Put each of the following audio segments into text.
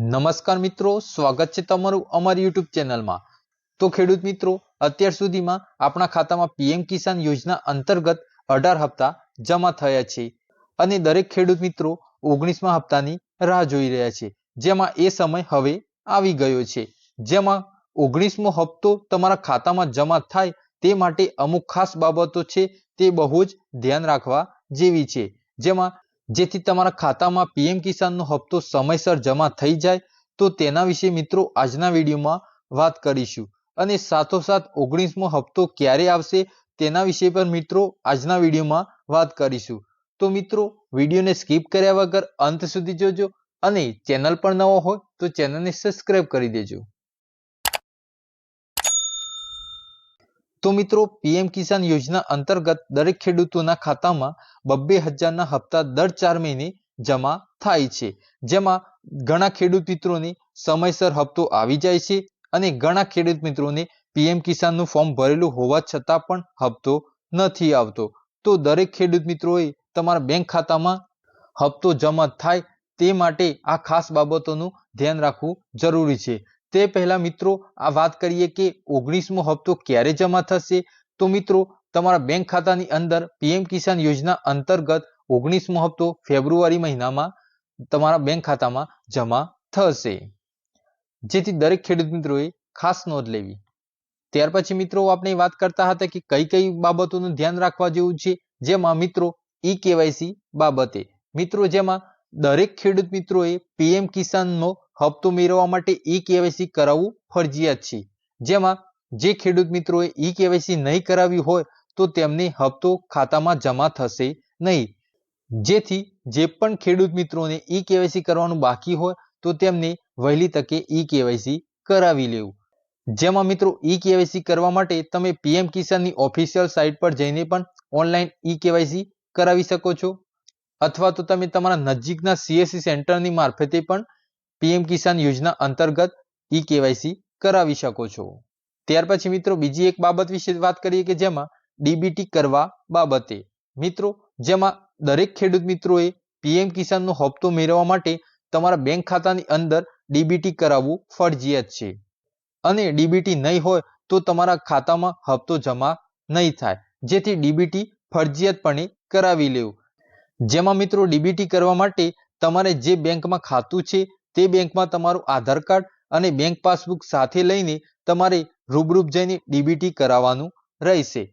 નમસ્કાર મિત્રો, સ્વાગત છે તમારું અમારી યુટ્યુબ ચેનલમાં. તો ખેડૂત મિત્રો, અત્યાર સુધીમાં આપણા ખાતામાં પીએમ કિસાન યોજના અંતર્ગત અઢાર હપ્તા જમા થયા છે અને દરેક ખેડૂત મિત્રો ઓગણીસમા હપ્તાની રાહ જોઈ રહ્યા છે. જેમાં એ સમય હવે આવી ગયો છે. જેમાં ઓગણીસમો હપ્તો તમારા ખાતામાં જમા થાય તે માટે અમુક ખાસ બાબતો છે તે બહુ જ ધ્યાન રાખવા જેવી છે. જેમાં જેથી તમારા ખાતામાં પીએમ કિસાનનો હપ્તો સમયસર જમા થઈ જાય, તો તેના વિશે મિત્રો આજના વિડીયોમાં વાત કરીશું. અને સાથોસાથ ઓગણીસમો હપ્તો ક્યારે આવશે તેના વિશે પણ મિત્રો આજના વિડીયોમાં વાત કરીશું. તો મિત્રો, વિડીયોને સ્કીપ કર્યા વગર અંત સુધી જોજો અને ચેનલ પર નવો હોય તો ચેનલને સબસ્ક્રાઇબ કરી દેજો. તો મિત્રો, પીએમ કિસાન યોજના અંતર્ગત દરેક ખેડૂતોના ખાતામાં બબ્બે હજારના હપ્તા દર ચાર મહિને જમા થાય છે. જેમાં ઘણા ખેડૂત મિત્રોને સમયસર હપ્તો આવી જાય છે અને ઘણા ખેડૂત મિત્રોને પીએમ કિસાનનું ફોર્મ ભરેલું હોવા છતાં પણ હપ્તો નથી આવતો. તો દરેક ખેડૂત મિત્રોએ તમારા બેંક ખાતામાં હપ્તો જમા થાય તે માટે આ ખાસ બાબતોનું ધ્યાન રાખવું જરૂરી છે. તે પહેલા મિત્રો, આ વાત કરીએ કે ઓગણીસમો હપ્તો ક્યારે જમા થશે? તો મિત્રો, તમારા બેંક ખાતાની અંદર પીએમ કિસાન યોજના અંતર્ગત ઓગણીસમો હપ્તો ફેબ્રુઆરી મહિનામાં તમારા બેંક ખાતામાં જમા થશે. જેથી દરેક ખેડૂત મિત્રોએ ખાસ નોંધ લેવી. ત્યાર પછી મિત્રો, આપણે વાત કરતા હતા કે કઈ કઈ બાબતોનું ધ્યાન રાખવા જેવું છે? જેમાં મિત્રો ઈ કેવાયસી બાબતે. મિત્રો, જેમાં દરેક ખેડૂત મિત્રોએ પીએમ કિસાનનો હપ્તો મેળવવા માટે ઈ કેવાયસી કરાવવું ફરજિયાત છે. જેમાં જે ખેડૂત મિત્રોએ ઈ કેવાયસી નહીં કરાવી હોય તો તેમને હપ્તો ખાતામાં જમા થશે નહીં. જેથી જે પણ ખેડૂત મિત્રોને ઈ કેવાયસી કરવાનું બાકી હોય તો તેમને વહેલી તકે ઈ કેવાયસી કરાવી લેવું. જેમાં મિત્રો ઈ કેવાયસી કરવા માટે તમે પીએમ કિસાનની ઓફિશિયલ સાઇટ પર જઈને પણ ઓનલાઈન ઈ કેવાયસી કરાવી શકો છો. અથવા તો તમે તમારા નજીકના સીએસસી સેન્ટરની મારફતે પણ પીએમ કિસાન યોજના અંતર્ગત ઈ કેવાયસી કરાવી શકો છો. ત્યાર પછી મિત્રો બીજી એક બાબત વિશે વાત કરીએ કે જેમાં ડીબીટી કરવા બાબતે. મિત્રો, જેમાં દરેક ખેડૂત મિત્રોએ પીએમ કિસાનનો હપ્તો મેળવવા માટે તમારા બેંક ખાતાની અંદર ડીબીટી કરાવવું ફરજિયાત છે. અને ડીબીટી નહીં હોય તો તમારા ખાતામાં હપ્તો જમા નહીં થાય. જેથી ડીબીટી ફરજિયાતપણે કરાવી લેવું. જેમાં મિત્રો ડીબીટી કરવા માટે તમારે જે બેંકમાં ખાતું છે તે બેંકમાં તમારું આધાર કાર્ડ અને બેંક પાસબુક સાથે લઈને તમારે રૂબરૂપ જઈને ડીબીટી કરાવવાનું રહેશે.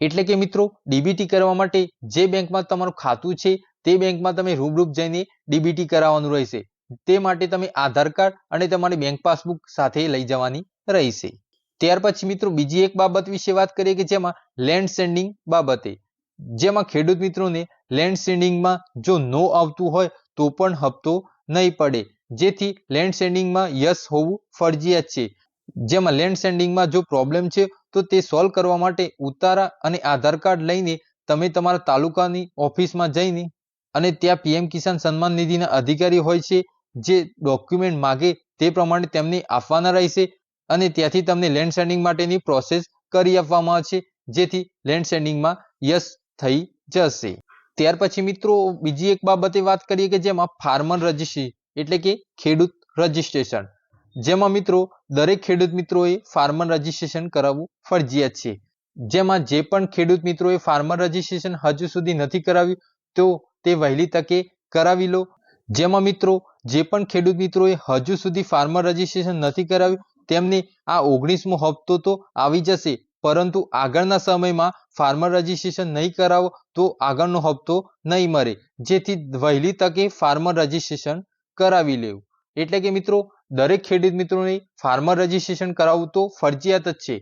એટલે કે મિત્રો, ડીબીટી કરવા માટે જે બેંકમાં તમારું ખાતું છે, તે બેંકમાં તમે રૂબરૂપ જઈને ડીબીટી કરાવવાનું રહેશે. તે માટે તમે આધાર કાર્ડ અને તમારી બેંક પાસબુક સાથે લઈ જવાની રહેશે. ત્યાર પછી મિત્રો, બીજી એક બાબત વિશે વાત કરીએ કે જેમાં લેન્ડ સેન્ડિંગ બાબતે. જેમાં ખેડૂત મિત્રોને લેન્ડ સેન્ડિંગમાં જો નો આવતું હોય તો પણ હપ્તો નહીં પડે. જેથી લેન્ડ સેન્ડિંગમાં યસ હોવું ફરજિયાત છે. જેમાં લેન્ડ સેન્ડિંગમાં જો પ્રોબ્લેમ છે, તો તે સોલ્વ કરવા માટે ઉતારા અને આધાર કાર્ડ લઈને તમે તમારા તાલુકાની ઓફિસમાં જઈને અને ત્યાં પીએમ કિસાન સન્માન નિધિના અધિકારી હોય છે, જે ડોક્યુમેન્ટ માગે તે પ્રમાણે તેમને આપવાના રહેશે અને ત્યાંથી તમને લેન્ડ સેન્ડિંગ માટેની પ્રોસેસ કરી આપવામાં આવશે, જેથી લેન્ડ સેન્ડિંગમાં યસ થઈ જશે. ત્યાર પછી મિત્રો, બીજી એક બાબતે વાત કરીએ કે જેમાં ફાર્મર રજિસ્ટ્રી એટલે કે ખેડૂત રજિસ્ટ્રેશન. જેમાં મિત્રો, દરેક ખેડૂત મિત્રોએ ફાર્મર રજિસ્ટ્રેશન કરાવવું ફરજિયાત છે. જેમાં જે પણ ખેડૂત મિત્રોએ ફાર્મર રજિસ્ટ્રેશન હજુ સુધી નથી કરાવ્યું, તો તે વહેલી તકે કરાવી લો. જેમાં મિત્રો, જે પણ ખેડૂત મિત્રોએ હજુ સુધી ફાર્મર રજિસ્ટ્રેશન નથી કરાવ્યું, તેમને આ ઓગણીસમો હપ્તો તો આવી જશે, પરંતુ આગળના સમયમાં ફાર્મર રજિસ્ટ્રેશન નહીં કરાવો તો આગળનો હપ્તો નહીં મળે જેથી વહેલી તકે ફાર્મર રજિસ્ટ્રેશન કરાવી લેવું. એટલે કે મિત્રો, દરેક ખેડૂત મિત્રોને ફાર્મર રજિસ્ટ્રેશન કરાવવું તો ફરજિયાત જ છે.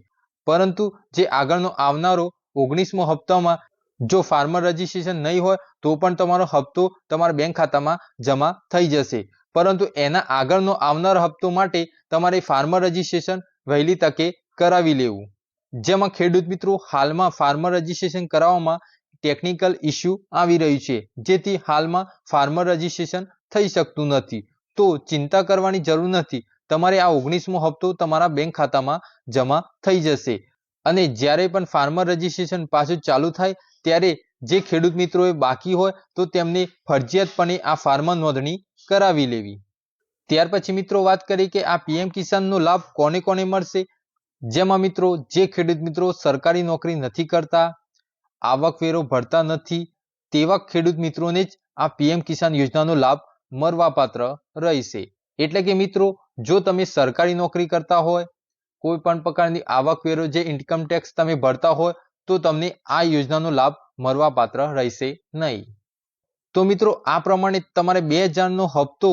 પરંતુ જે આગળનો આવનારો ઓગણીસમો હપ્તામાં જો ફાર્મર રજિસ્ટ્રેશન નહીં હોય, તો પણ તમારો હપ્તો તમારા બેંક ખાતામાં જમા થઈ જશે. પરંતુ એના આગળનો આવનાર હપ્તો માટે તમારે ફાર્મર રજિસ્ટ્રેશન વહેલી તકે કરાવી લેવું. જેમાં ખેડૂત મિત્રો, હાલમાં ફાર્મર રજિસ્ટ્રેશન કરાવવામાં ટેકનિકલ ઇસ્યુ આવી રહ્યું છે. જેથી હાલમાં ફાર્મર રજિસ્ટ્રેશન થઈ શકતું નથી. તો ચિંતા કરવાની જરૂર નથી. તમારે આ ઓગણીસમો હપ્તો તમારા બેંક ખાતામાં જમા થઈ જશે. અને જ્યારે પણ ફાર્મર રજિસ્ટ્રેશન પાછું ચાલુ થાય, ત્યારે જે ખેડૂત મિત્રોએ બાકી હોય, તો તેમને ફરજિયાતપણે આ ફાર્મર નોંધણી કરાવી લેવી. ત્યાર પછી મિત્રો વાત કરીએ કે આ પીએમ કિસાનનો લાભ કોને કોને મળશે? જેમાં મિત્રો, જે ખેડૂત મિત્રો સરકારી નોકરી નથી કરતા, આવકવેરો ભરતા નથી, તેવા ખેડૂત મિત્રોને જ આ પીએમ કિસાન યોજનાનો લાભ મળવાપાત્ર રહેશે. એટલે કે મિત્રો, જો તમે સરકારી નોકરી કરતા હોય, કોઈ પણ પ્રકારની આવકવેરો જે ઇન્કમ ટેક્સ તમે ભરતા હોય, તો તમને આ યોજનાનો લાભ મળવાપાત્ર રહેશે નહીં. તો મિત્રો, આ પ્રમાણે તમારે બે હજારનો હપ્તો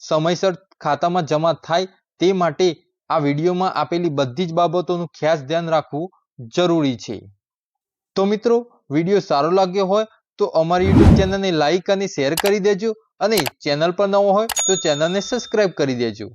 સમયસર ખાતામાં જમા થાય તે માટે આ વિડીયોમાં આપેલી બધી જ બાબતોનું ખાસ ધ્યાન રાખવું જરૂરી છે. તો મિત્રો, વીડિયો સારો લાગ્યો હોય તો અમારી યુટ્યુબ ચેનલને લાઇક અને શેર કરી દેજો. અને ચેનલ પર નવો હોય તો ચેનલને સબસ્ક્રાઇબ કરી દેજો.